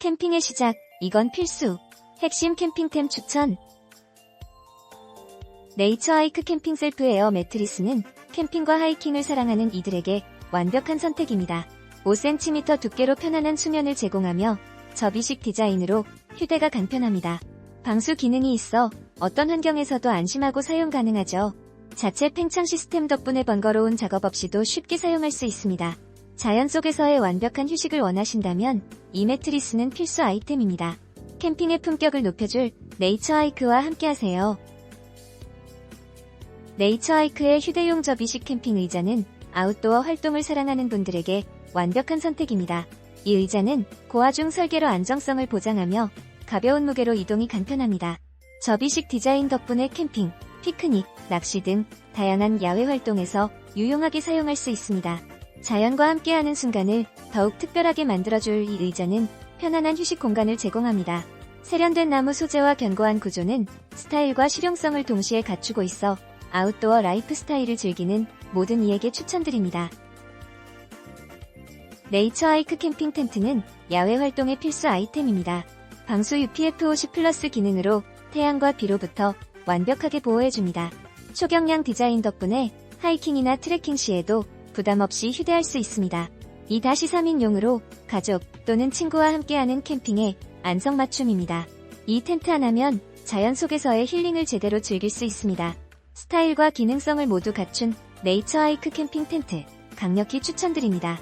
캠핑의 시작, 이건 필수. 핵심 캠핑템 추천. 네이처 하이크 캠핑 셀프 에어 매트리스는 캠핑과 하이킹을 사랑하는 이들에게 완벽한 선택입니다. 5cm 두께로 편안한 수면을 제공하며 접이식 디자인으로 휴대가 간편합니다. 방수 기능이 있어 어떤 환경에서도 안심하고 사용 가능하죠. 자체 팽창 시스템 덕분에 번거로운 작업 없이도 쉽게 사용할 수 있습니다. 자연 속에서의 완벽한 휴식을 원하신다면 이 매트리스는 필수 아이템입니다. 캠핑의 품격을 높여줄 네이처 하이크와 함께하세요. 네이처 하이크의 휴대용 접이식 캠핑 의자는 아웃도어 활동을 사랑하는 분들에게 완벽한 선택입니다. 이 의자는 고화중 설계로 안정성을 보장하며 가벼운 무게로 이동이 간편합니다. 접이식 디자인 덕분에 캠핑, 피크닉, 낚시 등 다양한 야외 활동에서 유용하게 사용할 수 있습니다. 자연과 함께하는 순간을 더욱 특별하게 만들어줄 이 의자는 편안한 휴식 공간을 제공합니다. 세련된 나무 소재와 견고한 구조는 스타일과 실용성을 동시에 갖추고 있어 아웃도어 라이프 스타일을 즐기는 모든 이에게 추천드립니다. 네이처 하이크 캠핑 텐트는 야외 활동의 필수 아이템입니다. 방수 UPF50 플러스 기능으로 태양과 비로부터 완벽하게 보호해줍니다. 초경량 디자인 덕분에 하이킹이나 트레킹 시에도 부담 없이 휴대할 수 있습니다. 2-3인용으로 가족 또는 친구와 함께하는 캠핑의 안성맞춤입니다. 이 텐트 하나면 자연 속에서의 힐링을 제대로 즐길 수 있습니다. 스타일과 기능성을 모두 갖춘 네이처 하이크 캠핑 텐트 강력히 추천드립니다.